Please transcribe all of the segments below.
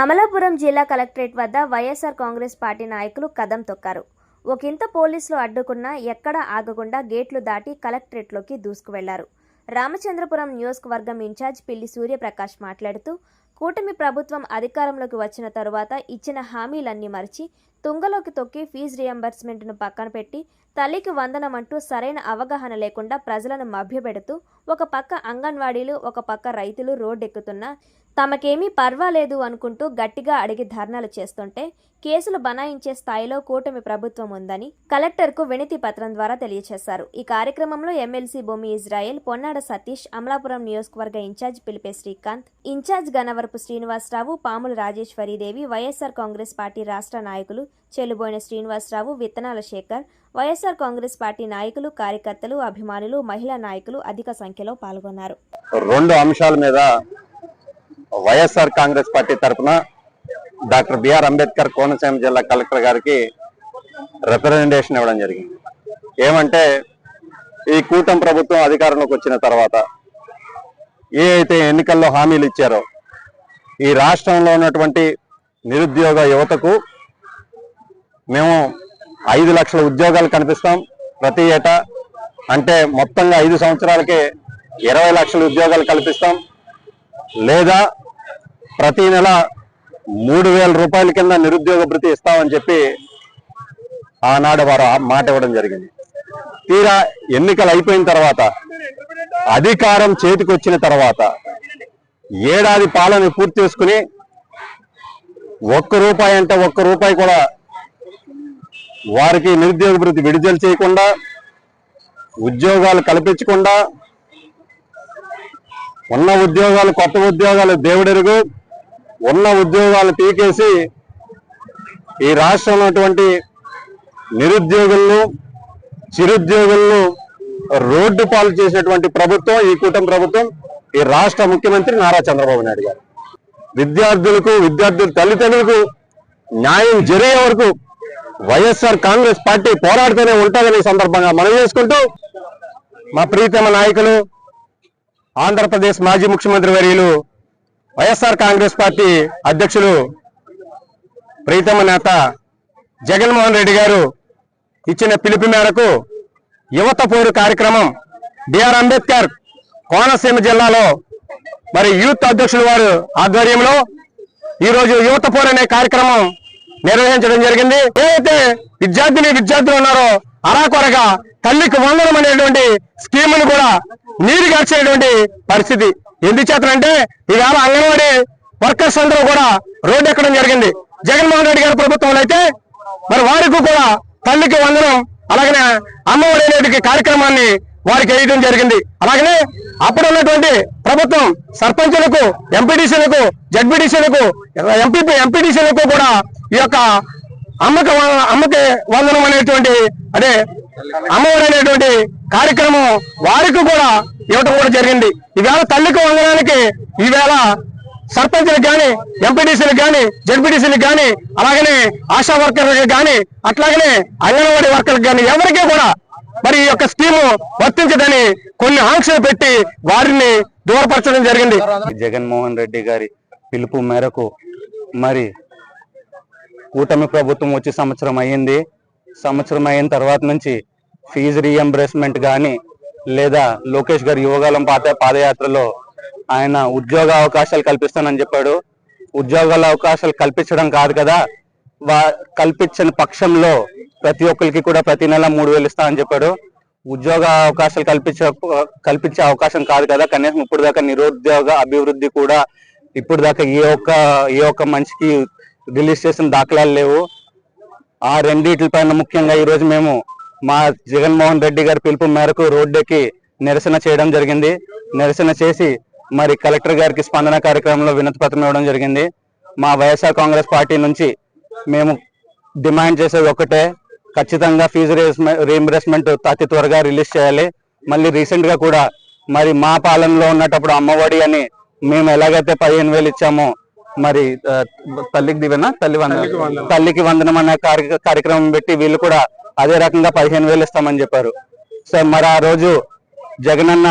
అమలాపురం జిల్లా కలెక్టరేట్ వద్ద YSR Congress party నాయకులు కదం తొక్కారు. ఒకంత పోలీసులు అడ్డుకున్నా ఎక్కడా ఆగకుండా గేట్లు దాటి కలెక్టరేట్లోకి దూసుకువెళ్ళారు. రామచంద్రపురం నియోజకవర్గం ఇన్ఛార్జ్ పిల్లి సూర్యప్రకాష్ మాట్లాడుతూ కూటమి ప్రభుత్వం అధికారంలోకి వచ్చిన తరువాత ఇచ్చిన హామీలన్నీ మరిచి తుంగలోకి తొక్కి ఫీజు రియంబర్స్మెంట్ను పక్కన పెట్టి తల్లికి వందనమంటూ సరైన అవగాహన లేకుండా ప్రజలను మభ్యపెడుతూ ఒక పక్క అంగన్వాడీలు ఒక పక్క రైతులు రోడ్డెక్కుతున్నా తమకేమీ పర్వాలేదు అనుకుంటూ గట్టిగా అడిగి ధర్నాలు చేస్తుంటే కేసులు బనాయించే స్థాయిలో కూటమి ప్రభుత్వం ఉందని కలెక్టర్కు వినతి పత్రం ద్వారా తెలియజేశారు ఈ కార్యక్రమంలో ఎమ్మెల్సీ భూమి ఇజ్రాయెల్ పొన్నాడ సతీష్ అమలాపురం నియోజకవర్గ in charge పిలిపే Srikanth in charge Ganavarapu Srinivasarao Pamula Rajeswaridevi YSR Congress party రాష్ట్ర నాయకులు చెలుబోయిన శ్రీనివాసరావు విత్తనాల శేఖర్ వైఎస్ఆర్ కాంగ్రెస్ పార్టీ నాయకులు కార్యకర్తలు అభిమానులు మహిళా నాయకులు అధిక సంఖ్యలో పాల్గొన్నారు. రెండు అంశాల మీద వైఎస్ఆర్ కాంగ్రెస్ పార్టీ తరఫున డాక్టర్ బిఆర్ అంబేద్కర్ కోనసీమ జిల్లా కలెక్టర్ గారికి రిప్రజెంటేషన్ ఇవ్వడం జరిగింది. ఏమంటే ఈ కూటమి ప్రభుత్వం అధికారంలోకి వచ్చిన తర్వాత ఏ అయితే ఎన్నికల్లో హామీలు ఇచ్చారో ఈ రాష్ట్రంలో ఉన్నటువంటి నిరుద్యోగ యువతకు మేము ఐదు లక్షల ఉద్యోగాలు కనిపిస్తాం ప్రతి ఏటా. అంటే మొత్తంగా ఐదు సంవత్సరాలకే ఇరవై లక్షల ఉద్యోగాలు కల్పిస్తాం. లేదా ప్రతి నెల మూడు వేల రూపాయల కింద నిరుద్యోగ భృతి ఇస్తామని చెప్పి ఆనాడు వారు మాట ఇవ్వడం జరిగింది. తీరా ఎన్నికలు అయిపోయిన తర్వాత అధికారం చేతికొచ్చిన తర్వాత ఏడాది పాలన పూర్తి చేసుకుని ఒక్క రూపాయి అంటే ఒక్క రూపాయి కూడా వారికి నిరుద్యోగ భృతి విడుదల చేయకుండా ఉద్యోగాలు కల్పించకుండా ఉన్న ఉద్యోగాలు కొత్త ఉద్యోగాలు దేవుడెరుగు ఉన్న ఉద్యోగాలు పీకేసి ఈ రాష్ట్రంలో ఉన్నటువంటి నిరుద్యోగులను చిరుద్యోగులను రోడ్డు పాలు చేసినటువంటి ప్రభుత్వం ఈ కూటమి ప్రభుత్వం ఈ రాష్ట్ర ముఖ్యమంత్రి నారా చంద్రబాబు నాయుడు గారు. విద్యార్థులకు విద్యార్థుల తల్లిదండ్రులకు న్యాయం జరిగే వరకు వైఎస్ఆర్ కాంగ్రెస్ పార్టీ పోరాడుతూనే ఉంటుందని సందర్భంగా మనం చేసుకుంటూ మా ప్రీతమ నాయకులు ఆంధ్రప్రదేశ్ మాజీ ముఖ్యమంత్రి వర్యులు వైఎస్ఆర్ కాంగ్రెస్ పార్టీ అధ్యక్షులు ప్రీతమ నేత జగన్మోహన్ రెడ్డి గారు ఇచ్చిన పిలుపు మేరకు యువత పోరు కార్యక్రమం బిఆర్ అంబేద్కర్ కోనసీమ జిల్లాలో మరి యూత్ అధ్యక్షుడు వారు ఆధ్వర్యంలో ఈ రోజు యువత పోరు అనే కార్యక్రమం నిర్వహించడం జరిగింది. ఏదైతే విద్యార్థిని విద్యార్థులు ఉన్నారో అరాకొరగా తల్లికి వందనం అనేటువంటి స్కీమును కూడా నీరు గడిచేటువంటి పరిస్థితి ఎందుచేతనంటే ఈవేళ అంగన్వాడీ వర్కర్స్ అందరూ కూడా రోడ్డు ఎక్కడం జరిగింది. జగన్మోహన్ రెడ్డి గారి ప్రభుత్వంలో అయితే మరి వారికి కూడా తల్లికి వందనం అలాగనే అమ్మఒడి అనేటి కార్యక్రమాన్ని వారికి వేయడం జరిగింది. అలాగనే అప్పుడు ఉన్నటువంటి ప్రభుత్వం సర్పంచులకు ఎంపీటీసీలకు జడ్పీటీసీలకు ఎంపీ ఎంపీటీసీలకు కూడా ఈ యొక్క అమ్మక అమ్మకి వందనం అనేటువంటి అదే అమ్మఒడి అనేటువంటి కార్యక్రమం వారికి కూడా ఇవ్వటం కూడా జరిగింది. ఈవేళ తల్లికి వందనానికి ఈవేళ సర్పంచులకు కానీ ఎంపీటీసీలకు కానీ జడ్పీటీసీలకు కానీ అలాగనే ఆశా వర్కర్లకు కానీ అట్లాగనే అంగన్వాడీ వర్కర్లకు కానీ ఎవరికీ కూడా మరి ఈ యొక్క స్కీము వర్తించదని కొన్ని ఆంక్షలు పెట్టి వారిని దూరపరచడం జరిగింది. జగన్మోహన్ రెడ్డి గారి పిలుపు మేరకు మరి కూటమి ప్రభుత్వం వచ్చి సంవత్సరం అయ్యింది. సంవత్సరం అయిన తర్వాత నుంచి ఫీజు రీఎంబర్స్మెంట్ కానీ లేదా లోకేష్ గారి యువగాలం పాత పాదయాత్రలో ఆయన ఉద్యోగ అవకాశాలు కల్పిస్తానని చెప్పాడు. ఉద్యోగాల అవకాశాలు కల్పించడం కాదు కదా. వా పక్షంలో ప్రతి ఒక్కరికి కూడా ప్రతి నెల మూడు వేలు ఇస్తా అని చెప్పాడు. ఉద్యోగ అవకాశాలు కల్పించ కల్పించే అవకాశం కాదు కదా. కనీసం ఇప్పుడు దాకా నిరుద్యోగ అభివృద్ధి కూడా ఇప్పుడు దాకా ఏ ఒక్క ఏ ఒక్క మనిషికి రిలీజ్ చేసిన దాఖలాలు లేవు. ఆ రెండిట్లపైన ముఖ్యంగా ఈరోజు మేము మా జగన్మోహన్ రెడ్డి గారి పిలుపు మేరకు రోడ్డెక్కి నిరసన చేయడం జరిగింది. నిరసన చేసి మరి కలెక్టర్ గారికి స్పందన కార్యక్రమంలో వినతి పత్రం ఇవ్వడం జరిగింది. మా వైఎస్ఆర్ కాంగ్రెస్ పార్టీ నుంచి మేము డిమాండ్ చేసేది ఒకటే ఖచ్చితంగా ఫీజు రీఎంబర్స్మెంట్ అతి త్వరగా రిలీజ్ చేయాలి. మళ్ళీ రీసెంట్గా కూడా మరి మా పాలనలో ఉన్నటప్పుడు అమ్మఒడి అని మేము ఎలాగైతే పదిహేను వేలు ఇచ్చామో మరి తల్లికి దివేనా? తల్లి వందనం. తల్లికి వందనం. అనే కార్య- కార్యక్రమం పెట్టి వీళ్ళు కూడా అదే రకంగా పదిహేను వేలు ఇస్తామని చెప్పారు. సో మరి ఆ రోజు జగనన్న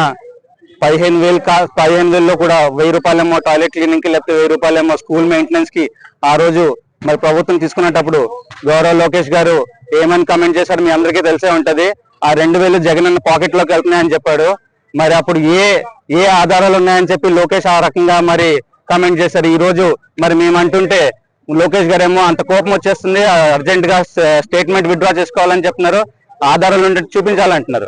పదిహేను వేలు కా పదిహేను వేలలో కూడా వెయ్యి రూపాయలేమో టాయిలెట్ క్లీనింగ్కి లేకపోతే వెయ్యి రూపాయలేమో స్కూల్ మెయింటెనెన్స్కి ఆ రోజు మరి ప్రభుత్వం తీసుకునేటప్పుడు గౌరవ లోకేష్ గారు ఏమని కమెంట్ చేశారు మీ అందరికీ తెలిసే ఉంటది. ఆ రెండు వేలు జగన్ అన్న పాకెట్లోకి వెళ్తున్నాయని చెప్పాడు. మరి అప్పుడు ఏ ఏ ఆధారాలు ఉన్నాయని చెప్పి లోకేష్ ఆ రకంగా మరి కమెంట్ చేశారు. ఈ రోజు మరి మేము అంటుంటే లోకేష్ గారు ఏమో అంత కోపం వచ్చేస్తుంది అర్జెంట్గా స్టేట్మెంట్ విత్డ్రా చేసుకోవాలని చెప్తున్నారు. ఆధారాలు ఉంటే చూపించాలంటున్నారు.